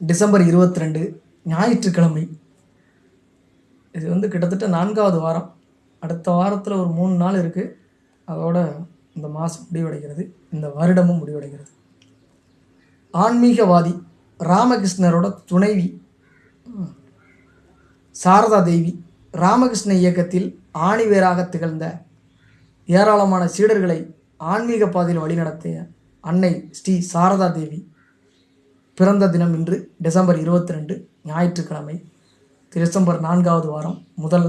December இருபத்தி ரெண்டு ஞாயிற்றுக்கிழமை. இது வந்து கிட்டத்தட்ட நான்காவது வாரம். அடுத்த வாரத்தில் ஒரு மூணு நாள் இருக்குது அதோட இந்த மாதம் முடிவடைகிறது. இந்த வருடமும் முடிவடைகிறது. ஆன்மீகவாதி ராமகிருஷ்ணரோட துணைவி சாரதா தேவி ராமகிருஷ்ண இயக்கத்தில் ஆணிவேராக திகழ்ந்த ஏராளமான சீடர்களை ஆன்மீக பாதையில் வழிநடத்திய அன்னை ஸ்ரீ சாரதா தேவி பிறந்த தினம் இன்று டிசம்பர் இருபத்தி ரெண்டு ஞாயிற்றுக்கிழமை டிசம்பர் நான்காவது வாரம் முதல்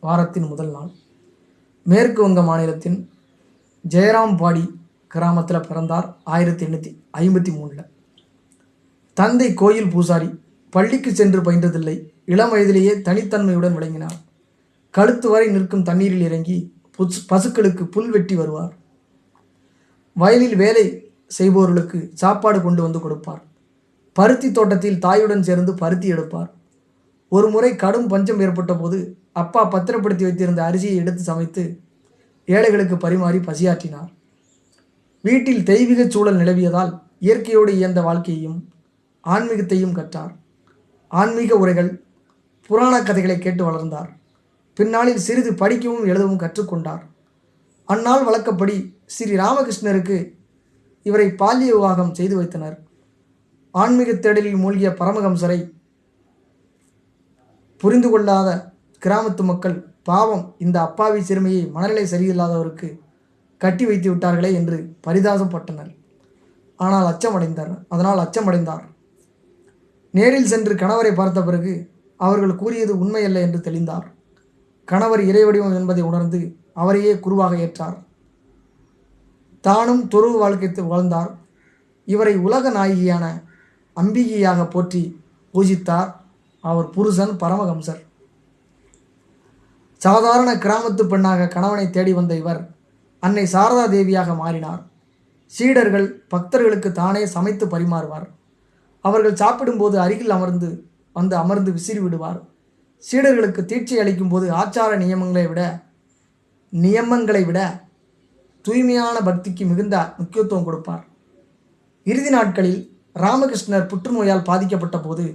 வாரத்தின் முதல் நாள். மேற்கு வங்க மாநிலத்தின் ஜெயராம்பாடி கிராமத்தில் பிறந்தார் ஆயிரத்தி எண்ணூற்றி ஐம்பத்தி மூணில். தந்தை கோயில் பூசாரி பள்ளிக்கு சென்று பயின்றதில்லை இளம் வயதிலேயே தனித்தன்மையுடன் விளங்கினார். கழுத்து வரை நிற்கும் தண்ணீரில் இறங்கி புஸ் பசுக்களுக்கு புல் வெட்டி வருவார். வயலில் வேலை செய்பவர்களுக்கு சாப்பாடு கொண்டு வந்து கொடுப்பார். பருத்தி தோட்டத்தில் தாயுடன் சேர்ந்து பருத்தி எடுப்பார். ஒரு முறை கடும் பஞ்சம் ஏற்பட்ட போது அப்பா பத்திரப்படுத்தி வைத்திருந்த அரிசியை எடுத்து சமைத்து ஏழைகளுக்கு பரிமாறி பசியாற்றினார். வீட்டில் தெய்வீக சூழல் நிலவியதால் இயற்கையோடு இயந்த வாழ்க்கையையும் ஆன்மீகத்தையும் கற்றார். ஆன்மீக உரைகள் புராண கதைகளை கேட்டு வளர்ந்தார். பின்னாளில் சிறிது படிக்கவும் எழுதவும் கற்றுக்கொண்டார். அந்நாள் வழக்கப்படி ஸ்ரீ ராமகிருஷ்ணருக்கு இவரை பால்ய விவாகம் செய்து வைத்தனர். ஆன்மீக தேடலில் மூழ்கிய பரமஹம்சரை புரிந்து கொள்ளாத கிராமத்து மக்கள் பாவம் இந்த அப்பாவி சிறுமியை மனநிலை சரியில்லாதவருக்கு கட்டி வைத்து விட்டார்களே என்று பரிதாசப்பட்டனர் ஆனால் அச்சமடைந்தார் அதனால் அச்சமடைந்தார். நேரில் சென்று கணவரை பார்த்த பிறகு அவர்கள் கூறியது உண்மையல்ல என்று தெளிந்தார். கணவர் இறைவடிவம் என்பதை உணர்ந்து அவரையே குருவாக ஏற்றார். தானும் துறவு வாழ்க்கை வாழ்ந்தார் இவரை உலக நாயகியான அம்பிகையாக போற்றி பூஜித்தார் அவர் புருஷன் பரமஹம்சர். சாதாரண கிராமத்து பெண்ணாக கணவனை தேடி வந்த இவர் அன்னை சாரதா தேவியாக மாறினார். சீடர்கள் பக்தர்களுக்கு தானே சமைத்து பரிமாறுவார். அவர்கள் சாப்பிடும்போது அருகில் அமர்ந்து வந்து அமர்ந்து விசிறி விடுவார் சீடர்களுக்கு தீட்சை அளிக்கும் போது ஆச்சார நியமங்களை விட நியமங்களை விட தூய்மையான பக்திக்கு மிகுந்த முக்கியத்துவம் கொடுப்பார். இறுதி நாட்களில் ராமகிருஷ்ணர் புற்றுநோயால் பாதிக்கப்பட்ட போது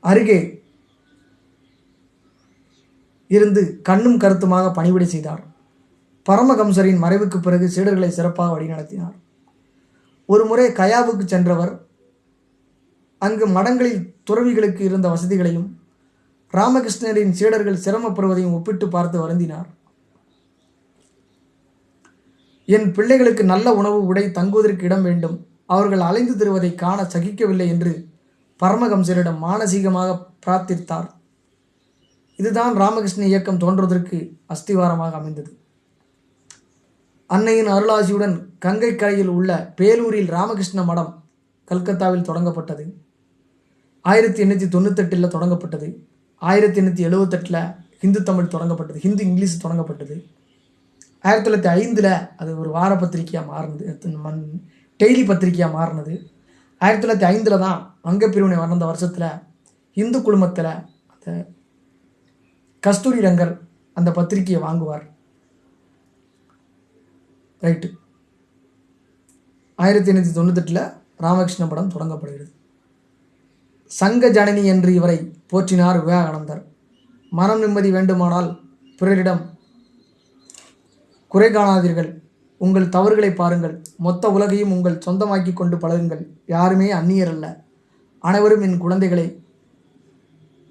அருகே இருந்து கண்ணும் கருத்துமாக பணிவிடை செய்தார். பரமகம்சரின் மறைவுக்கு பிறகு சீடர்களை சிறப்பாக வழிநடத்தினார். ஒரு முறை கயாவுக்கு சென்றவர் அங்கு மடங்களில் துறவிகளுக்கு இருந்த வசதிகளையும் ராமகிருஷ்ணரின் சீடர்கள் சிரமப்படுவதையும் ஒப்பிட்டு பார்த்து வருந்தினார். என் பிள்ளைகளுக்கு நல்ல உணவு உடை தங்குவதற்கு இடம் வேண்டும். அவர்கள் அலைந்து திருவதை காண சகிக்கவில்லை என்று பரமகம்சரிடம் மானசீகமாக பிரார்த்தித்தார். இதுதான் ராமகிருஷ்ண இயக்கம் தோன்றுவதற்கு அஸ்திவாரமாக அமைந்தது. அன்னையின் அருளாசியுடன் கங்கை கரையில் உள்ள பேலூரில் ராமகிருஷ்ண மடம் கல்கத்தாவில் தொடங்கப்பட்டது. ஆயிரத்தி எண்ணூற்றி தொண்ணூத்தெட்டில் தொடங்கப்பட்டது. ஆயிரத்தி எண்ணூற்றி எழுவத்தெட்டில் ஹிந்து தமிழ் தொடங்கப்பட்டது. ஹிந்து இங்கிலீஷ் தொடங்கப்பட்டது. ஆயிரத்தி தொள்ளாயிரத்தி ஐந்தில் அது ஒரு வார பத்திரிகையாக மாறினது. மண் டெய்லி பத்திரிகையாக மாறினது. ஆயிரத்தி தொள்ளாயிரத்தி ஐந்தில் தான் வங்க பிரிவினை வளர்ந்த வருஷத்தில் இந்து குழுமத்தில் அந்த கஸ்தூரி ரங்கர் அந்த பத்திரிகையை வாங்குவார். ரைட்டு. ஆயிரத்தி எண்ணூற்றி தொண்ணூத்தெட்டில் ராமகிருஷ்ண படம் தொடங்கப்படுகிறது. சங்க ஜனனி என்று இவரை போற்றினார் விவேகானந்தர். மனம் நிம்மதி வேண்டுமானால் பிறரிடம் குறை காணாதீர்கள். உங்கள் தவறுகளை பாருங்கள். மொத்த உலகையும் உங்கள் சொந்தமாக்கி கொண்டு பழகுங்கள். யாருமே அந்நியர் அல்ல. அனைவரும் என் குழந்தைகளை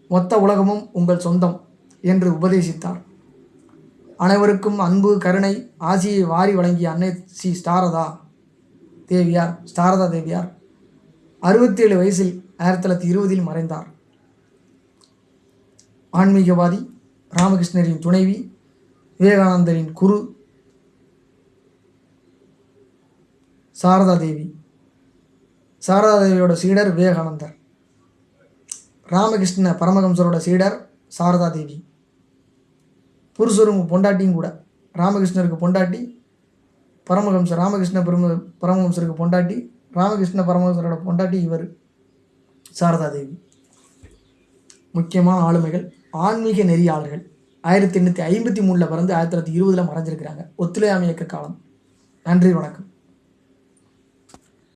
மொத்த உலகமும் உங்கள் சொந்தம் என்று உபதேசித்தார். அனைவருக்கும் அன்பு கருணை ஆசியை வாரி வழங்கிய அன்னை ஸ்ரீ ஸ்டாரதா தேவியார் ஸ்டாரதா தேவியார் அறுபத்தி ஏழு வயசில் ஆயிரத்தி தொள்ளாயிரத்தி இருபதில் மறைந்தார். ஆன்மீகவாதி ராமகிருஷ்ணரின் துணைவி விவேகானந்தரின் குரு சாரதா தேவி. சாரதா தேவியோட சீடர் விவேகானந்தர். ராமகிருஷ்ண பரமஹம்சரோட சீடர் சாரதா தேவி. புருஷருங்க பொண்டாட்டியும் கூட. ராமகிருஷ்ணருக்கு பொண்டாட்டி பரமஹம்சர் ராமகிருஷ்ண பெரும பரமஹம்சருக்கு பொண்டாட்டி ராமகிருஷ்ண பரமஹம்சரோட பொண்டாட்டி இவர் சாரதா தேவி. முக்கியமான ஆளுமைகள் ஆன்மீக நெறியாளர்கள். ஆயிரத்தி எண்ணூற்றி ஐம்பத்தி மூணில் பிறந்து ஆயிரத்தி தொள்ளாயிரத்தி இருபதில் மறைஞ்சிருக்கிறாங்க. ஒத்துழையாமை இயக்க காலம். நன்றி வணக்கம்.